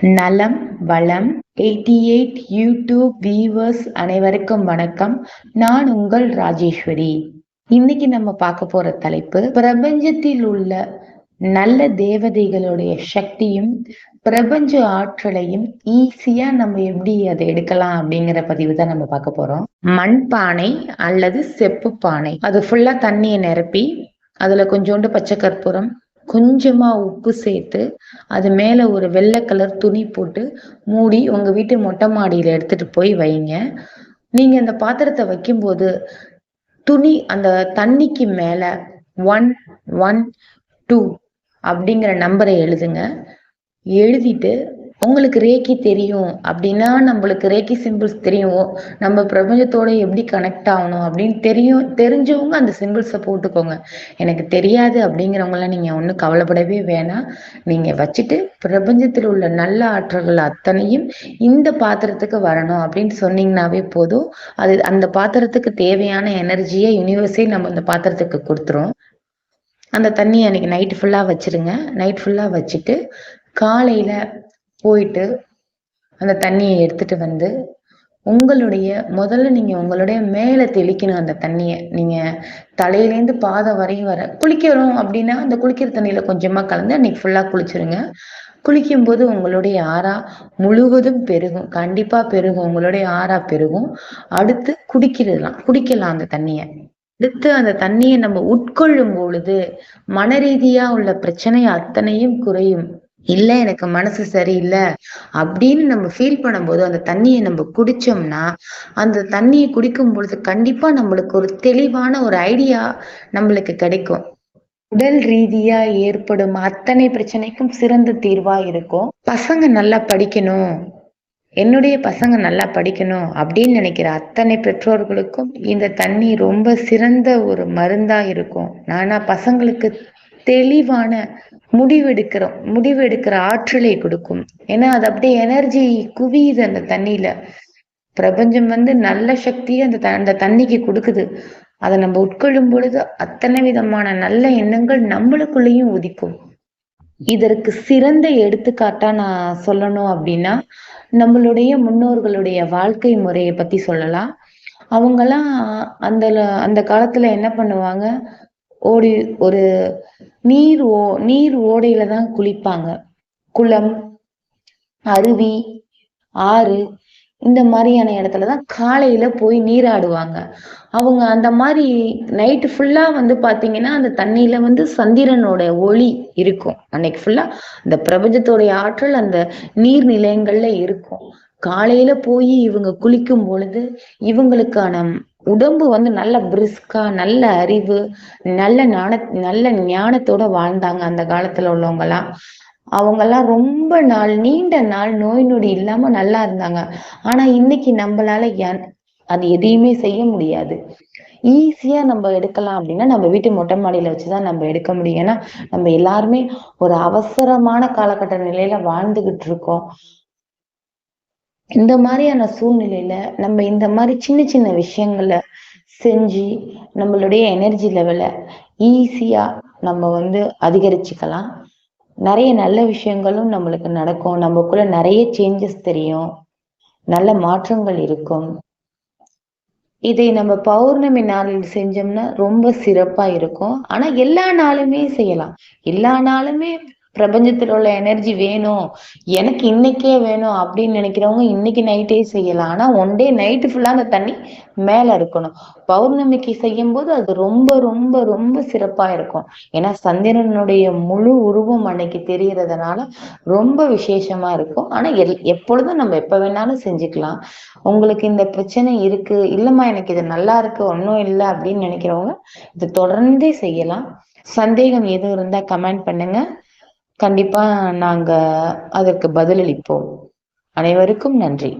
நலம் வளம். Eighty eight YouTube viewers அனைவருக்கும் வணக்கம். நான் உங்கள் ராஜேஸ்வரி. இன்னைக்கு நம்ம பார்க்க போற தலைப்பு பிரபஞ்சத்தில் உள்ள நல்ல தேவதைகளுடைய சக்தியும் பிரபஞ்ச ஆற்றலையும் ஈஸியா நம்ம எப்படி அதை எடுக்கலாம் அப்படிங்கிற பதிவு தான் நம்ம பார்க்க போறோம். மண் பானை அல்லது செப்பு பானை அது ஃபுல்லா தண்ணியை நிரப்பி அதுல கொஞ்சோண்டு பச்சை கற்பூரம் கொஞ்சமா உப்பு சேர்த்து அது மேல ஒரு வெள்ளை கலர் துணி போட்டு மூடி உங்க வீட்டு மொட்டை மாடியில எடுத்துட்டு போய் வைங்க. நீங்க அந்த பாத்திரத்தை வைக்கும்போது துணி அந்த தண்ணிக்கு மேல ஒன் ஒன் டூ அப்படிங்கிற நம்பரை எழுதுங்க. எழுதிட்டு உங்களுக்கு ரேக்கி தெரியும் அப்படின்னா நம்மளுக்கு ரேக்கி சிம்பிள்ஸ் தெரியும்? நம்ம பிரபஞ்சத்தோட எப்படி கனெக்ட் ஆகணும் அப்படின்னு தெரியும் தெரிஞ்சவங்க அந்த சிம்பிள்ஸை போட்டுக்கோங்க. எனக்கு தெரியாது அப்படிங்கிறவங்களாம் நீங்க ஒன்றும் கவலைப்படவே வேணாம். நீங்க வச்சுட்டு பிரபஞ்சத்தில் உள்ள நல்ல ஆற்றல்கள் அத்தனையும் இந்த பாத்திரத்துக்கு வரணும் அப்படின்னு சொன்னீங்கன்னாவே போதும். அது அந்த பாத்திரத்துக்கு தேவையான எனர்ஜியை யூனிவர்ஸே நம்ம அந்த பாத்திரத்துக்கு கொடுத்துரும். அந்த தண்ணியை அன்னைக்கு நைட் ஃபுல்லா வச்சிருங்க. நைட் ஃபுல்லா வச்சுட்டு காலையில போயிட்டு அந்த தண்ணியை எடுத்துட்டு வந்து உங்களுடைய முதல்ல நீங்க உங்களுடைய மேல தெளிக்கணும் அந்த தண்ணிய. நீங்க தலையிலேருந்து பாதை வரையும் வர குளிக்கிறோம் அப்படின்னா அந்த குளிக்கிற தண்ணியில கொஞ்சமா கலந்து அன்னைக்கு ஃபுல்லா குளிச்சிருங்க. குளிக்கும் போது உங்களுடைய ஆறா முழுவதும் பெருகும். கண்டிப்பா பெருகும். உங்களுடைய ஆறா பெருகும். அடுத்து குடிக்கிறதுலாம் குடிக்கலாம் அந்த தண்ணிய. அடுத்து அந்த தண்ணியை நம்ம உட்கொள்ளும் பொழுது மன ரீதியா உள்ள பிரச்சனை அத்தனையும் குறையும். இல்ல எனக்கு மனசு சரியில்லை அப்படின்னு நம்ம ஃபீல் பண்ணும்போது அந்த தண்ணியை நம்ம குடிச்சோம்னா அந்த தண்ணியை குடிக்கும் பொழுது கண்டிப்பா நம்மளுக்கு ஒரு தெளிவான ஒரு ஐடியா நம்மளுக்கு கிடைக்கும். உடல் ரீதியா ஏற்படும் அத்தனை பிரச்சனைக்கும் சிறந்த தீர்வா இருக்கும். பசங்க நல்லா படிக்கணும். என்னுடைய பசங்க நல்லா படிக்கணும் அப்படின்னு நினைக்கிற அத்தனை பெற்றோர்களுக்கும் இந்த தண்ணி ரொம்ப சிறந்த ஒரு மருந்தா இருக்கும். நானா பசங்களுக்கு தெளிவான முடிவெடுக்கிறோம் முடிவெடுக்கிற ஆற்றலை கொடுக்கும். ஏன்னா அது அப்படியே எனர்ஜி குவியுது அந்த தண்ணியில. பிரபஞ்சம் வந்து நல்ல சக்தியை அந்த அந்த தண்ணிக்கு கொடுக்குது. அதை நம்ம உட்கொள்ளும் பொழுது அத்தனை விதமான நல்ல எண்ணங்கள் நம்மளுக்குள்ளேயும் உதிக்கும். இதற்கு சிறந்த எடுத்துக்காட்டா நான் சொல்லணும் அப்படின்னா நம்மளுடைய முன்னோர்களுடைய வாழ்க்கை முறையை பத்தி சொல்லலாம். அவங்கெல்லாம் அந்த அந்த காலத்துல என்ன பண்ணுவாங்க? ஓடி ஒரு நீர் ஓ நீர் ஓடையில தான் குளிப்பாங்க. குளம் அருவி ஆறு இந்த மாதிரியான இடத்துலதான் காலையில போய் நீராடுவாங்க. அவங்க அந்த மாதிரி நைட்டு ஃபுல்லா வந்து பாத்தீங்கன்னா அந்த தண்ணியில வந்து சந்திரனோட ஒளி இருக்கும். அன்னைக்கு ஃபுல்லா அந்த பிரபஞ்சத்தோடைய ஆற்றல் அந்த நீர் நிலையங்கள்ல இருக்கும். காலையில போய் இவங்க குளிக்கும் பொழுது இவங்களுக்கான உடம்பு வந்து நல்ல பிரிஸ்கா நல்ல அறிவு நல்ல ஞான நல்ல ஞானத்தோட வாழ்ந்தாங்க அந்த காலத்துல உள்ளவங்க எல்லாம் அவங்க எல்லாம் ரொம்ப நாள் நீண்ட நாள் நோய் நொடி இல்லாம நல்லா இருந்தாங்க. ஆனா இன்னைக்கு நம்மளால அது எதையுமே செய்ய முடியாது. ஈஸியா நம்ம எடுக்கலாம் அப்படின்னா நம்ம வீட்டு மொட்டை மாடியில வச்சுதான் நம்ம எடுக்க முடியும். ஏன்னா நம்ம எல்லாருமே ஒரு அவசரமான காலகட்ட நிலையில வாழ்ந்துகிட்டு இருக்கோம். இந்த மாதிரியான சூழ்நிலையில நம்ம இந்த மாதிரி சின்ன சின்ன விஷயங்களை செஞ்சு நம்மளுடைய எனர்ஜி லெவலை ஈஸியா நம்ம வந்து அதிகரிச்சுக்கலாம். நிறைய நல்ல விஷயங்களும் நம்மளுக்கு நடக்கும். நமக்குள்ள நிறைய சேஞ்சஸ் தெரியும். நல்ல மாற்றங்கள் இருக்கும். இதை நம்ம பௌர்ணமி நாளில் செஞ்சோம்னா ரொம்ப சிறப்பா இருக்கும். ஆனா எல்லா நாளுமே செய்யலாம். எல்லா நாளுமே பிரபஞ்சத்துல உள்ள எனர்ஜி வேணும். எனக்கு இன்னைக்கே வேணும் அப்படின்னு நினைக்கிறவங்க இன்னைக்கு நைட்டே செய்யலாம். ஆனா ஒன் டே நைட்டு ஃபுல்லா அந்த தண்ணி மேல இருக்கணும். பௌர்ணமிக்கு செய்யும் போது அது ரொம்ப ரொம்ப ரொம்ப சிறப்பா இருக்கும். ஏன்னா சந்திரனுடைய முழு உருவம் அன்னைக்கு தெரியறதுனால ரொம்ப விசேஷமா இருக்கும். ஆனா எல் எப்பொழுதும் நம்ம எப்ப வேணாலும் செஞ்சுக்கலாம். உங்களுக்கு இந்த பிரச்சனை இருக்கு இல்லம்மா எனக்கு இது நல்லா இருக்கு ஒன்றும் இல்லை அப்படின்னு நினைக்கிறவங்க இது தொடர்ந்தே செய்யலாம். சந்தேகம் எதுவும் இருந்தா கமெண்ட் பண்ணுங்க. கண்டிப்பா நாங்க அதற்கு பதிலளிப்போம். அனைவருக்கும் நன்றி.